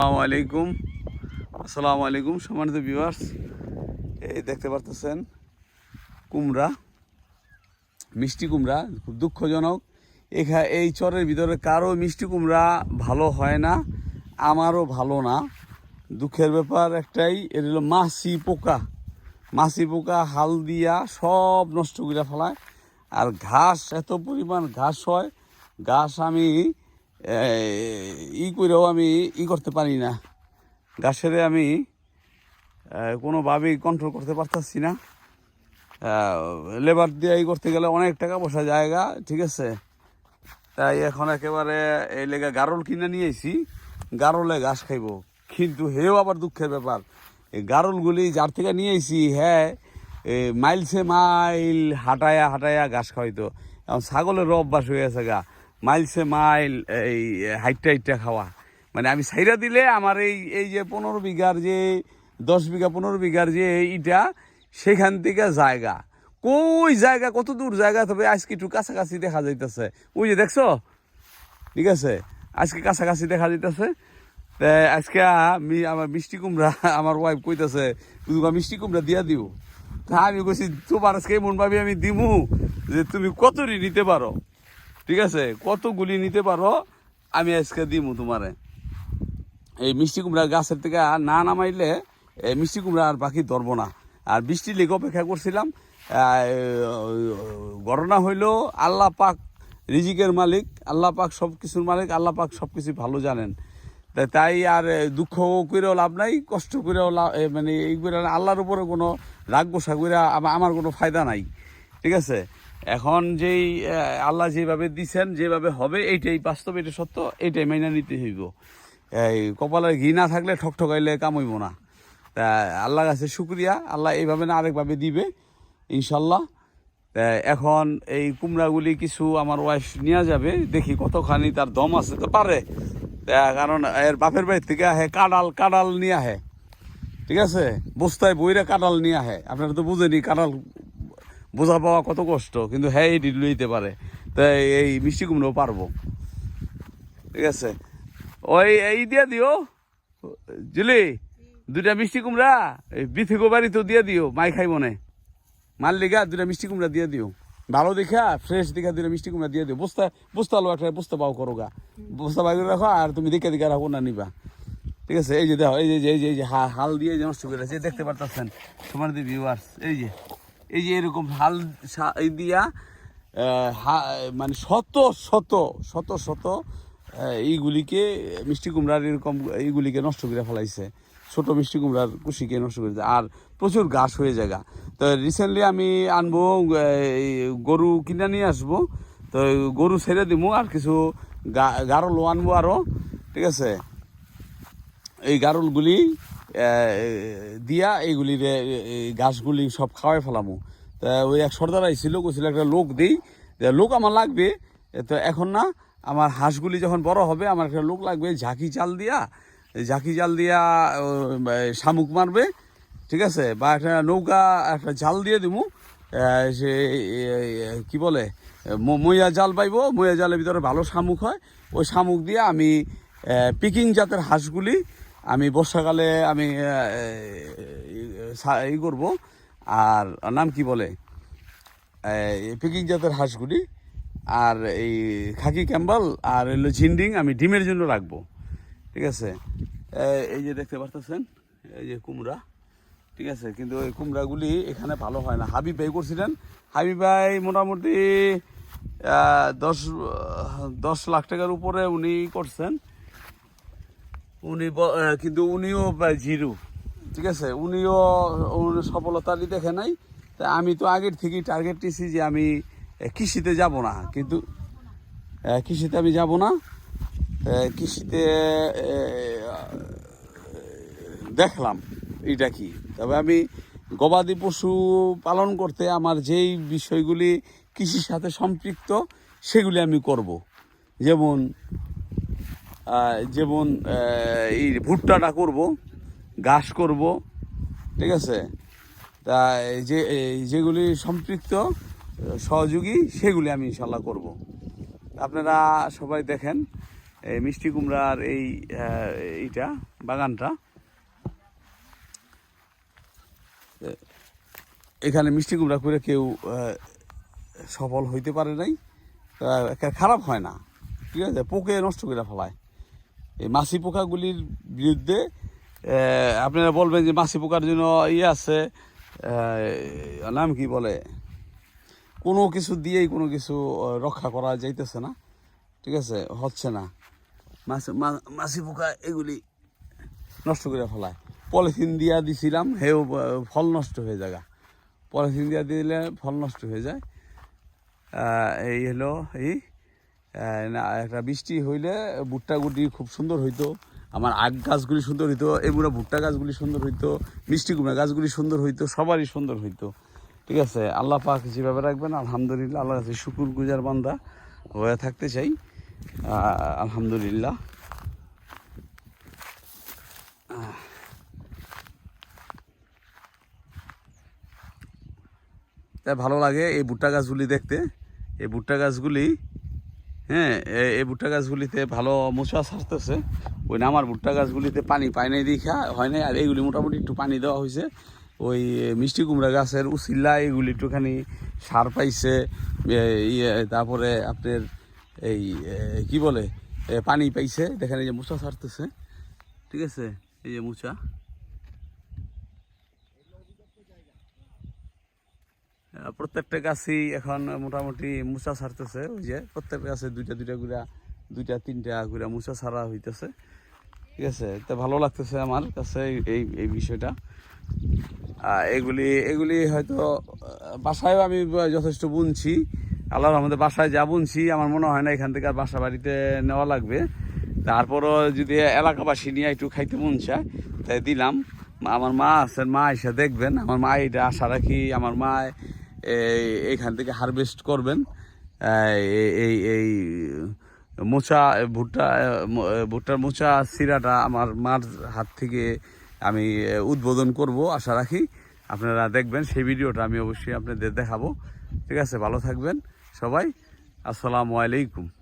আসসালামু আলাইকুম। আসসালামু আলাইকুম, সম্মানিত ভিউয়ার্স এই দেখতে পারতেছেন কুমড়া, মিষ্টি কুমড়া, খুব দুঃখজনক। এখা, এই চরের ভিতরে কারও মিষ্টি কুমড়া ভালো হয় না, আমারও ভালো না। দুঃখের ব্যাপার একটাই এর হলো মাছি পোকা। মাছি পোকা, হাল দিয়া সব নষ্ট করে ফেলায়। আর ঘাস, এত পরিমাণ ঘাস হয়, ঘাস আমি ই করেও আমি ই করতে পারি না। গাছের আমি কোনোভাবেই কন্ট্রোল করতে পারতাছি না। লেবার দিয়ে ই করতে গেলে অনেক টাকা পয়সা জায়গা, ঠিক আছে? তাই এখন একেবারে এই লেগে গারল কিনে নিয়ে এসি গারলে ঘাস খাইবো। কিন্তু হেও আবার দুঃখের ব্যাপার, এই গারলগুলি যার থেকে নিয়ে এসি হ্যাঁ মাইলসে মাইল হাঁটায়া হাঁটায়া ঘাস খাওয়াইতো। এখন ছাগলের অভ্যাস হয়ে গেছে গা। মাইলসে মাইল এই হাইটটা হাইটটা খাওয়া। মানে আমি সাইরা দিলে আমার এই এই যে পনেরো বিঘার যে, দশ বিঘা পনেরো বিঘার যে এইটা সেখান থেকে জায়গা। কই জায়গা, কত দূর জায়গা তবে আজকে একটু কাছাকাছি দেখা যাইতেছে। ওই যে দেখছ? ঠিক আছে? আজকে কাছাকাছি দেখা যাইতেছে। আজকে আমি, আমার মিষ্টি কুমড়া, আমার ওয়াইফ কইতাছে তুমি মিষ্টি কুমড়া দিয়া দিও। তা আমি কইছি, তোমার আজকে এমন ভাবে আমি দিমু যে তুমি কতরি নিতে পারো? ঠিক আছে? কত গুলি নিতে পারো, আমি আজকে দিমু তোমারে। এই মিষ্টি কুমড়া গাছের থেকে না নামাইলে, এই মিষ্টি কুমড়া আর বাকি ধরবো না। আর বৃষ্টি লেগে অপেক্ষা করছিলাম ঘটনা হইল, আল্লাহ পাক রিজিকের মালিক, আল্লাহ পাক সব কিছুর মালিক, আল্লাহ পাক সব কিছু ভালো জানেন। তাই আর দুঃখ করেও লাভ নাই, কষ্ট করেও লাভ মানে এই করে আল্লাহর উপরে কোনো রাগ গোসা করে আমার কোনো ফায়দা নাই। ঠিক আছে? এখন যেই আল্লাহ যেভাবে দিছেন, যেভাবে হবে, এইটাই বাস্তব, এটা সত্য, এইটাই মেনে নিতে হইব। এই কপালের ঘি না থাকলে ঠকঠকাইলে কামইব না। তা আল্লাহ কাছে শুক্রিয়া, আল্লাহ এইভাবে না আরেকভাবে দিবে, ইনশাল্লাহ। এখন এই কুমড়াগুলি কিছু আমার ওয়াইফ নিয়ে যাবে, দেখি কতখানি তার দম আছে, তো পারে। কারণ এর বাপের বাড়ি থেকে আহে, কাডাল কাডাল নিয়ে আহে। ঠিক আছে? বস্তায় বইরা কাডাল নিয়ে আহে। আপনারা তো বুঝেনি কাডাল বোঝা পাওয়া কত কষ্ট, কিন্তু হ্যাঁ এটি লইতে পারে। তাই এই মিষ্টি কুমড়ো পারব। ঠিক আছে? ওই, এই দিয়ে দিও। জুলি দুটা মিষ্টি কুমড়া, এই বিথিগো বাড়ি তো দিয়ে দিও, মাই খাই মনে। মাল লিগা দুটা মিষ্টি কুমড়া দিয়ে দিও। ভালো দেখা, ফ্রেশ দেখা দুটা মিষ্টি কুমড়া দিয়ে দিও। বস্তা বস্তা লো একটা বস্তা পাও করো গা। বস্তা বাই করে রাখো আর তুমি দেখে দেখে রাখো না নিবা। ঠিক আছে? এই যে দেখো, এই যে এই যে হাল দিয়ে যে নষ্ট করে দেখতে পারতেছেন। তোমার দি ভিউয়ার্স এই যে। এই যে এরকম হাল দিয়া মানে শত শত শত শত এইগুলিকে মিষ্টি কুমড়ার এরকম এইগুলিকে নষ্ট করে ফেলাইছে। ছোট মিষ্টি কুমড়ার কুশিকে নষ্ট করে। আর প্রচুর ঘাস হয়ে জায়গা। তো রিসেন্টলি আমি আনব গরু কিনে নিয়ে আসব। তো গরু ছেড়ে দিব আর কিছু গা- গারলও আনব আরও ঠিক আছে? এই গারলগুলি দিয়া এইগুলি গাছগুলি সব খাওয়াই ফেলামো। তা ওই এক সর্দার আইছিল, কইছিল একটা লোক দিই লোক আমার লাগবে তো এখন না, আমার হাঁসগুলি যখন বড় হবে, আমার একটা লোক লাগবে, ঝাঁকি চাল দিয়া ঝাঁকি জাল দিয়া শামুক মারবে, ঠিক আছে? বা একটা নৌকা, একটা জাল দিয়ে দিমু সে কি বলে মইয়া জাল পাইব, মইয়া জালের ভিতরে ভালো শামুক হয়, ওই শামুক দিয়ে আমি পিকিং জাতের হাঁসগুলি আমি বর্ষাকালে আমি ই করব। আর নাম কি বলে? পিকিং জাতের হাঁসগুলি। আর এই খাকি ক্যাম্বাল আর হলো ঝিন্ডিং আমি ডিমের জন্য রাখব। ঠিক আছে? এই যে দেখতে পারতেছেন, এই যে কুমড়া। ঠিক আছে? কিন্তু ওই কুমড়াগুলি এখানে ভালো হয় না। হাবিব ভাই করছিলেন। হাবিব ভাই মোটামুটি দশ দশ লাখ টাকার উপরে উনি করছেন। উনি কিন্তু উনিও জিরো, ঠিক আছে? উনিও উনি সফলতারই দেখে নাই। তা আমি তো আগের থেকেই টার্গেট দিয়েছি যে আমি কৃষিতে যাব না। কিন্তু কৃষিতে আমি যাব না। কৃষিতে দেখলাম এটা কি। তবে আমি গবাদি পশু পালন করতে আমার যেই বিষয়গুলি কৃষির সাথে সম্পৃক্ত, সেগুলি আমি করব। যেমন যেমন এই ভুট্টাটা করব, ঘাস করব, ঠিক আছে? তা যে যেগুলি সম্পৃক্ত, সহযোগী, সেগুলি আমি ইনশাল্লাহ করব। আপনারা সবাই দেখেন, এই মিষ্টি কুমড়ার এই এইটা, বাগানটা। এখানে মিষ্টি কুমড়া করে কেউ সফল হইতে পারে নাই খারাপ হয় না, ঠিক আছে? পোকে নষ্ট করে ফেলায়। এই মাছি পোকাগুলির বিরুদ্ধে আপনারা বলবেন যে মাছি পোকার জন্য ইয়ে আছে নাম কি বলে? কোনো কিছু দিয়েই কোনো কিছু রক্ষা করা যাইতেছে না, ঠিক আছে? হচ্ছে না। মাছি মাছি পোকা এগুলি নষ্ট করে ফেলায়। পলিথিন দিয়া দিছিলাম, হেও ফল নষ্ট হয়ে যায় পলিথিন দিয়া দিলে ফল নষ্ট হয়ে যায়। এই হলো, এই একটা বৃষ্টি হইলে ভুট্টা গুটি খুব সুন্দর হইতো। আমার আগ গাছগুলি সুন্দর হইতো এগুলো ভুট্টা গাছগুলি সুন্দর হইতো, মিষ্টি কুমড়া গাছগুলি সুন্দর হইতো, সবারই সুন্দর হইতো। ঠিক আছে, আল্লাহ পাক যেভাবে রাখবেন, আলহামদুলিল্লাহ আল্লাহ কাছে শুকুর গুজার বান্দা হয়ে থাকতে চাই। আলহামদুলিল্লাহ। তাই ভালো লাগে এই ভুট্টা গাছগুলি দেখতে। এই ভুট্টা গাছগুলি হ্যাঁ এই ভুট্টা গাছগুলিতে ভালো মোচা ছাড়তেছে। ওই না আমার ভুট্টা গাছগুলিতে পানি পায় নাই দেখা, হয় নাই, আর এইগুলি মোটামুটি একটু পানি দেওয়া হয়েছে। ওই মিষ্টি কুমড়া গাছের উচিল্লা এইগুলি একটুখানি সার পাইছে ইয়ে তারপরে আপনার এই কি বলে পানি পাইছে, দেখেন এই যে মোচা ছাড়তেছে। ঠিক আছে? এই যে মোচা প্রত্যেকটা গাছই এখন মোটামুটি মুচা ছাড়তেছে, ওই যে প্রত্যেকটা গাছে দুইটা দুইটা গুড়া দুইটা তিনটা গুড়া মুচা ছাড়া হইতেছে। ঠিক আছে? তো ভালো লাগতেছে আমার কাছে এই- এই বিষয়টা। এগুলি এগুলি হয়তো বাসায়ও আমি যথেষ্ট বুনছি। আল্লাহর আমাদের বাসায় যা বুনছি, আমার মনে হয় না এখান থেকে আর বাসা বাড়িতে নেওয়া লাগবে। তারপরও যদি এলাকাবাসী নিয়ে একটু খাইতে মন চায়, তাই দিলাম। আমার মা আছেন, মা এসে দেখবেন। আমার মা এটা আশা রাখি, আমার মা এইখান থেকে হারভেস্ট করবেন। এই এই এই মোচা, ভুট্টা ভুট্টার মোচা, সিরাটা আমার মার হাত থেকে আমি উদ্বোধন করব, আশা রাখি। আপনারা দেখবেন, সেই ভিডিওটা আমি অবশ্যই আপনাদের দেখাবো। ঠিক আছে, ভালো থাকবেন সবাই। আসসালামু আলাইকুম।